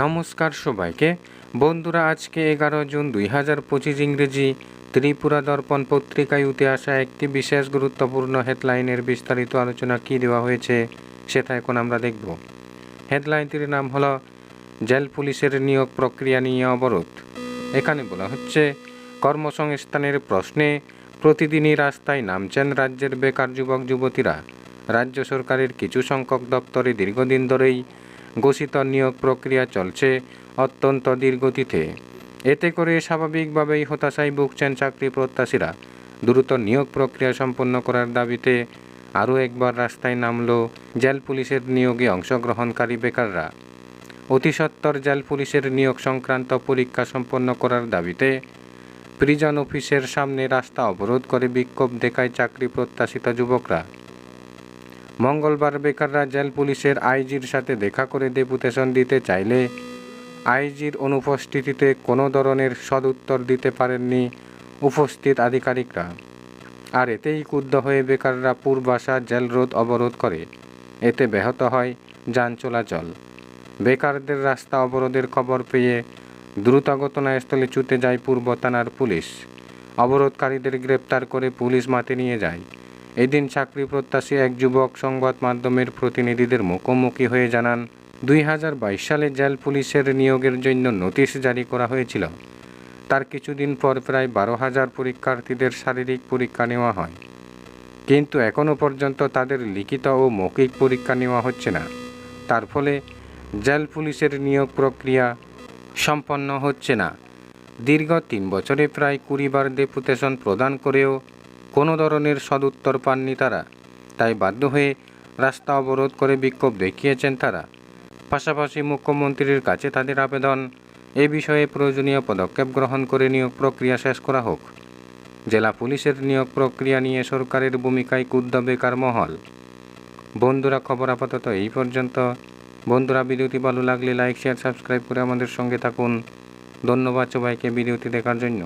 নমস্কার সবাইকে। বন্ধুরা, আজকে এগারো জুন দুই হাজার পঁচিশ ইংরেজি ত্রিপুরা দর্পণ পত্রিকায় উঠে আসা একটি বিশেষ গুরুত্বপূর্ণ হেডলাইনের বিস্তারিত আলোচনা কী দেওয়া হয়েছে সেটা এখন আমরা দেখব। হেডলাইনটির নাম হলো, জেল পুলিশের নিয়োগ প্রক্রিয়া নিয়ে অবরোধ। এখানে বলা হচ্ছে, কর্মসংস্থানের প্রশ্নে প্রতিদিনই রাস্তায় নামছেন রাজ্যের বেকার যুবক যুবতীরা রাজ্য সরকারের কিছু সংখ্যক দপ্তরে দীর্ঘদিন ধরেই ঘোষিত নিয়োগ প্রক্রিয়া চলছে অত্যন্ত ধীরগতিতে এতে করে স্বাভাবিকভাবেই হতাশায় ভুগছেন চাকরি প্রত্যাশীরা। দ্রুত নিয়োগ প্রক্রিয়া সম্পন্ন করার দাবিতে আরও একবার রাস্তায় নামল জেল পুলিশের নিয়োগে অংশগ্রহণকারী বেকাররা। অতি সত্বর জেল পুলিশের নিয়োগ সংক্রান্ত পরীক্ষা সম্পন্ন করার দাবিতে প্রিজন অফিসের সামনে রাস্তা অবরোধ করে বিক্ষোভ দেখায় চাকরি প্রত্যাশিত যুবকরা। মঙ্গলবার বেকাররা জেল পুলিশের আইজির সাথে দেখা করে ডেপুটেশন দিতে চাইলে আইজির অনুপস্থিতিতে কোনো ধরনের সদুত্তর দিতে পারেননি উপস্থিত আধিকারিকরা। আর এতেই ক্ষুব্ধ হয়ে বেকাররা পূর্বাসা জেল রোড অবরোধ করে। এতে ব্যাহত হয় যান চলাচল। বেকারদের রাস্তা অবরোধের খবর পেয়ে দ্রুত ঘটনাস্থলে ছুটে যায় পূর্ব থানার পুলিশ। অবরোধকারীদের গ্রেপ্তার করে পুলিশ মাঠে নিয়ে যায়। এদিন চাকরি প্রত্যাশী এক যুবক সংবাদ মাধ্যমের প্রতিনিধিদের মুখোমুখি হয়ে জানান, দুই হাজার বাইশ সালে জেল পুলিশের নিয়োগের জন্য নোটিশ জারি করা হয়েছিল। তার কিছুদিন পর প্রায় বারো হাজার পরীক্ষার্থীদের শারীরিক পরীক্ষা নেওয়া হয়। কিন্তু এখনও পর্যন্ত তাদের লিখিত ও মৌখিক পরীক্ষা নেওয়া হচ্ছে না। তার ফলে জেল পুলিশের নিয়োগ প্রক্রিয়া সম্পন্ন হচ্ছে না। দীর্ঘ তিন বছরে প্রায় কুড়িবার ডেপুটেশন প্রদান করেও কোনো ধরনের সদুত্তর পাননি তারা। তাই বাধ্য হয়ে রাস্তা অবরোধ করে বিক্ষোভ দেখিয়েছেন তারা। পাশাপাশি মুখ্যমন্ত্রীর কাছে তাদের আবেদন, এ বিষয়ে প্রয়োজনীয় পদক্ষেপ গ্রহণ করে নিয়োগ প্রক্রিয়া শেষ করা হোক। জেলা পুলিশের নিয়োগ প্রক্রিয়া নিয়ে সরকারের ভূমিকায় ক্ষুদ্র বেকার মহল। বন্ধুরা, খবর আপাতত এই পর্যন্ত। বন্ধুরা, ভিডিওটি ভালো লাগলে লাইক শেয়ার সাবস্ক্রাইব করে আমাদের সঙ্গে থাকুন। ধন্যবাদ সবাইকে ভিডিওটি দেখার জন্য।